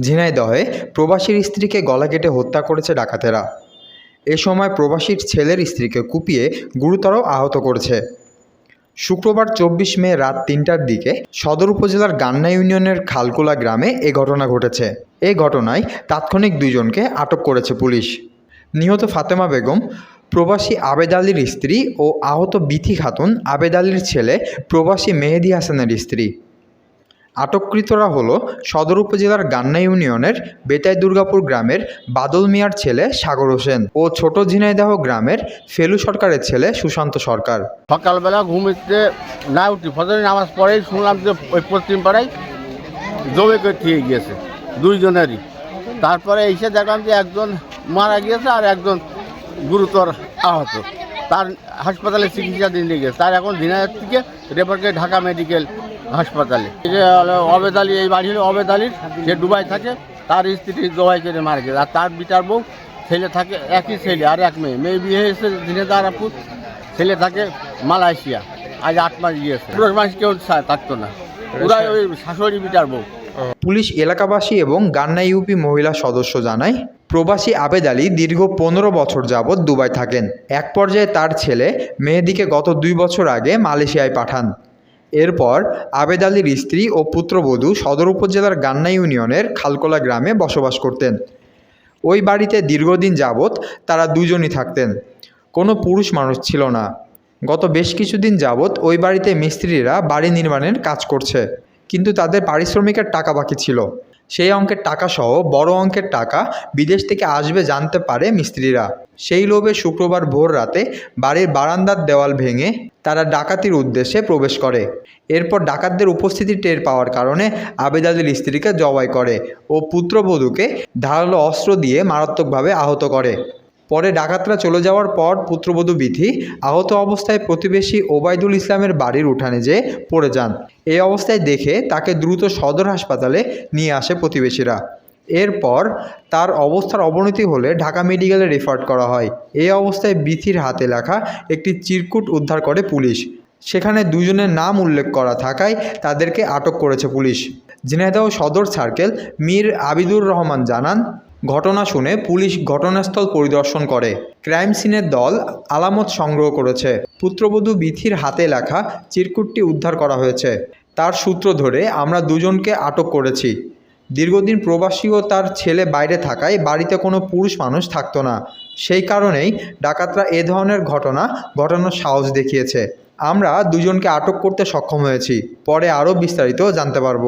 ঝিনাইদহে প্রবাসীর স্ত্রীকে গলা কেটে হত্যা করেছে ডাকাতেরা। এ সময় প্রবাসীর ছেলের স্ত্রীকে কুপিয়ে গুরুতর আহত করেছে। শুক্রবার চব্বিশ মে রাত তিনটার দিকে সদর উপজেলার গান্না ইউনিয়নের খালকুলা গ্রামে এ ঘটনা ঘটেছে। এ ঘটনায় তাৎক্ষণিক দুইজনকে আটক করেছে পুলিশ। নিহত ফাতেমা বেগম, প্রবাসী আবেদ আলীর স্ত্রী ও আহত বিথি খাতুন, আবেদ আলীর ছেলে প্রবাসী মেহেদি হাসানের স্ত্রী। আটককৃতরা হল সদর উপজেলার গান্না ইউনিয়নের বেতাই দুর্গাপুর গ্রামের বাদল মিয়ার ছেলে সাগর হোসেন ও ছোট ঝিনাইদাহ গ্রামের ফেলু সরকারের ছেলে সুশান্ত সরকার। সকালবেলা ঘুমিতে না উঠি ফজরের নামাজ পরেই শুনলাম যে ওই পশ্চিম পাড়ায় জমে করে দিয়ে গিয়েছে, দুইজনেরই। তারপরে এসে দেখলাম যে একজন মারা গিয়েছে আর একজন গুরুতর আহত। তার হাসপাতালে চিকিৎসা দিয়ে গেছে তার এখন দিনাজের থেকে রেফার করে ঢাকা মেডিকেল হাসপাতালে। এই যে হলো অবেদ আলী, এই বাড়ি হলো অবেদ আলীর সে দুবাই থাকে, তার স্ত্রী জবাই করে মারা গেছে। আর তার বিটার বউ ছেলে থাকে, একই ছেলে, আর এক মেয়ে। মেয়ে বিয়ে হয়েছে দিনে দারাপুর ছেলে থাকে মালয়েশিয়া। আজ আট মাস গিয়েছে। দশ মাস কেউ থাকতো না। ওরা ওই শাশুড়ি বিটার বউ। পুলিশ এলাকাবাসী এবং গান্না ইউপি মহিলা সদস্য জানায়, প্রবাসী আবেদ আলী দীর্ঘ পনেরো বছর যাবৎ দুবাই থাকেন। এক পর্যায়ে তার ছেলে মেহেদিকে গত দুই বছর আগে মালয়েশিয়ায় পাঠান। এরপর আবেদ আলীর স্ত্রী ও পুত্রবধূ সদর উপজেলার গান্না ইউনিয়নের খালকোলা গ্রামে বসবাস করতেন। ওই বাড়িতে দীর্ঘদিন যাবৎ তারা দুজনই থাকতেন। কোনো পুরুষ মানুষ ছিল না। গত বেশ কিছুদিন যাবৎ ওই বাড়িতে মিস্ত্রিরা বাড়ি নির্মাণের কাজ করছে, কিন্তু তাদের পারিশ্রমিকের টাকা বাকি ছিল। সেই অঙ্কের টাকাসহ বড় অঙ্কের টাকা বিদেশ থেকে আসবে জানতে পারে মিস্ত্রিরা। সেই লোভে শুক্রবার ভোর রাতে বাড়ির বারান্দার দেওয়াল ভেঙে তারা ডাকাতির উদ্দেশ্যে প্রবেশ করে। এরপর ডাকাতদের উপস্থিতি টের পাওয়ার কারণে আবেদ আলীর স্ত্রীকে জবাই করে ও পুত্রবধূকে ধারালো অস্ত্র দিয়ে মারাত্মকভাবে আহত করে। পরে ডাকাতরা চলে যাওয়ার পর পুত্রবধূ বিথি আহত অবস্থায় প্রতিবেশী ওবায়দুল ইসলামের বাড়ির উঠানে যেয়ে পড়ে যান। এই অবস্থায় দেখে তাকে দ্রুত সদর হাসপাতালে নিয়ে আসে প্রতিবেশীরা। এরপর তার অবস্থার অবনতি হলে ঢাকা মেডিকেলে রেফার করা হয়। এই অবস্থায় বিথির হাতে লেখা একটি চিরকুট উদ্ধার করে পুলিশ। সেখানে দুজনের নাম উল্লেখ করা থাকায় তাদেরকে আটক করেছে পুলিশ। ঝিনাইদহ সদর সার্কেল মীর আবিদুর রহমান জানান ঘটনা শুনে পুলিশ ঘটনাস্থল পরিদর্শন করে। ক্রাইম সিনের দল আলামত সংগ্রহ করেছে। পুত্রবধূ বিথির হাতে লেখা চিরকুটটি উদ্ধার করা হয়েছে। তার সূত্র ধরে আমরা দুজনকে আটক করেছি। দীর্ঘদিন প্রবাসী ও তার ছেলে বাইরে থাকায় বাড়িতে কোনো পুরুষ মানুষ থাকতো না। সেই কারণেই ডাকাতরা এ ধরনের ঘটনা ঘটানোর সাহস দেখিয়েছে। আমরা দুজনকে আটক করতে সক্ষম হয়েছি। পরে আরও বিস্তারিত জানতে পারব।